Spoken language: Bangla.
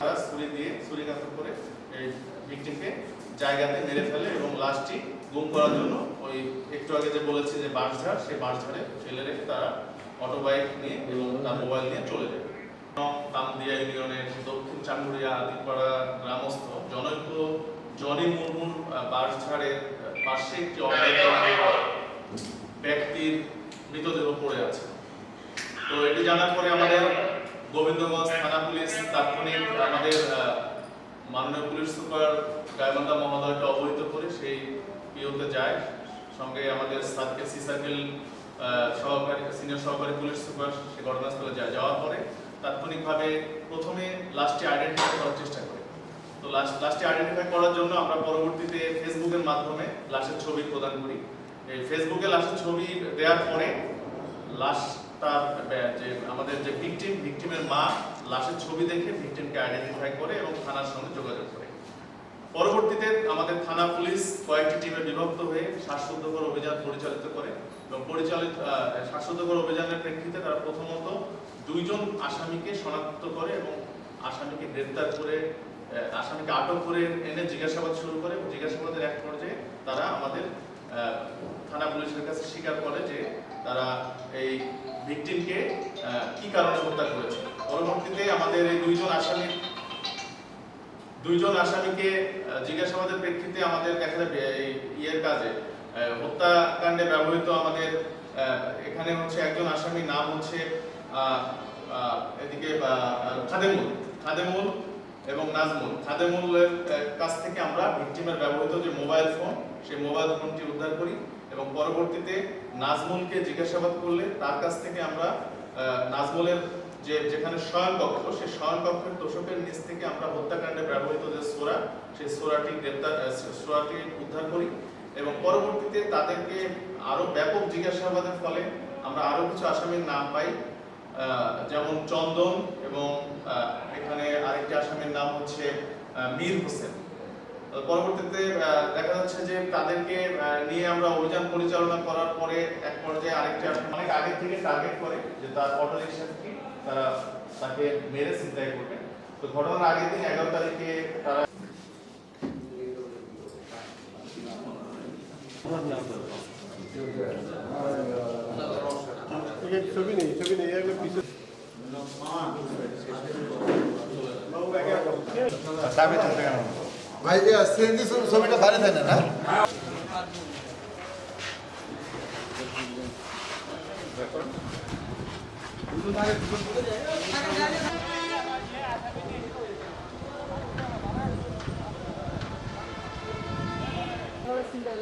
ছুরি দিয়ে ছুরিকাঘাত করে এই ভিকটিমকে জায়গাতে মেরে ফেলে এবং লাশটি গুম করার জন্য ওই একটু আগে যে বলেছে যে বাঁশঝাড়, সেই বাঁশঝাড়ে ফেলে রেখে তারা অটো বাইক নিয়ে এবং তার মোবাইল নিয়ে চলে যায়। কামদিয়া ইউনিয়নের দক্ষিণ চাকুরিয়া আদিপাড়া গ্রামস্থ জনৈক জনি মুর্মুর বাঁশঝাড়ের পাশে একটি ব্যক্তির মৃতদেহ পড়ে আছে। তো এটি জানার পরে আমাদের গোবিন্দগঞ্জ থানা পুলিশ তাৎক্ষণিক আমাদের মাননীয় পুলিশ সুপার গায়বান্ধা মহোদয়কে অবহিত করে সেই পিওতে যায়। সঙ্গে আমাদের সার্কেল সি সার্কেল সহকারী, সিনিয়র সহকারী পুলিশ সুপার সে ঘটনাস্থলে যায় যাওয়ার পরে তাৎক্ষণিকভাবে প্রথমে লাস্টে আইডেন্টিফাই করার চেষ্টা করে। তো লাস্ট লাস্টে আইডেন্টিফাই করার জন্য আমরা পরবর্তীতে ফেসবুকের মাধ্যমে লাশের ছবি প্রদান করি। এই ফেসবুকে লাশের ছবি দেওয়ার পরে লাশটার ব্যা- যে আমাদের যে ভিকটিম ভিকটিমের মা লাশের ছবি দেখে ভিকটিমকে আইডেন্টিফাই করে এবং থানার সঙ্গে যোগাযোগ করে। পরবর্তীতে আমাদের থানা পুলিশ কয়েকটি টিমে বিভক্ত হয়ে শ্বাসরুদ্ধকর অভিযান পরিচালিত করে এবং পরিচালিত শ্বাসরুদ্ধকর অভিযানের প্রেক্ষিতে তারা প্রথমত দুইজন আসামিকে শনাক্ত করে এবং আসামিকে গ্রেপ্তার করে আসামিকে আটক করে এনে জিজ্ঞাসাবাদ শুরু করে এবং জিজ্ঞাসাবাদের এক পর্যায়ে তারা আমাদের থানা পুলিশের কাছে স্বীকার করে যে তারা এই ভিকটিমকে কি কারণে হত্যা করেছে? পরবর্তীতে আমাদের এই দুইজন আসামি, দুইজন আসামিকে জিজ্ঞাসাবাদের প্রেক্ষিতে আমাদের দেখা যাবে ইয়ের কাজে হত্যাকাণ্ডে ব্যবহৃত আমাদের এখানে হচ্ছে একজন আসামির নাম হচ্ছে এদিকে খাদেমুল খাদেমুল এবং নাজমুল। খাদেমুলের কাছ থেকে আমরা ভিকটিমের ব্যবহৃত যে মোবাইল ফোন, সেই মোবাইল ফোনটি উদ্ধার করি। এবং পরবর্তীতে নাজমুলকে জিজ্ঞাসাবাদ করলে তার কাছ থেকে আমরা নাজমুলের যে, যেখানে শয়নকক্ষ সেই শয়নকক্ষের তোষকের নিচ থেকে আমরা হত্যাকাণ্ডে ব্যবহৃত যে সোরা, সেই সোরাটি গ্রেপ্তার সোরাটি উদ্ধার করি এবং পরবর্তীতে তাদেরকে আরও ব্যাপক জিজ্ঞাসাবাদের ফলে আমরা আরও কিছু আসামির নাম পাই। যেমন চন্দন এবং এখানে আরেকটি আসামির নাম হচ্ছে মীর হোসেন। পরবর্তীতে দেখা যাচ্ছে যে তাদেরকে নিয়ে আমরা অভিযান পরিচালনা করার পরে এক পর্যায়ে আরেকটি অনেক আগে থেকে টার্গেট করে যে তার অটো রিক্সা থেকে তারা তাকে মেরে চিন্তাই করবে। তো ঘটনার আগের দিন এগারো তারিখে তারা ছবি নেই ছবি নেই ভাই সিএনজি ছবিটা বাইরে থাকে না? চিন্তা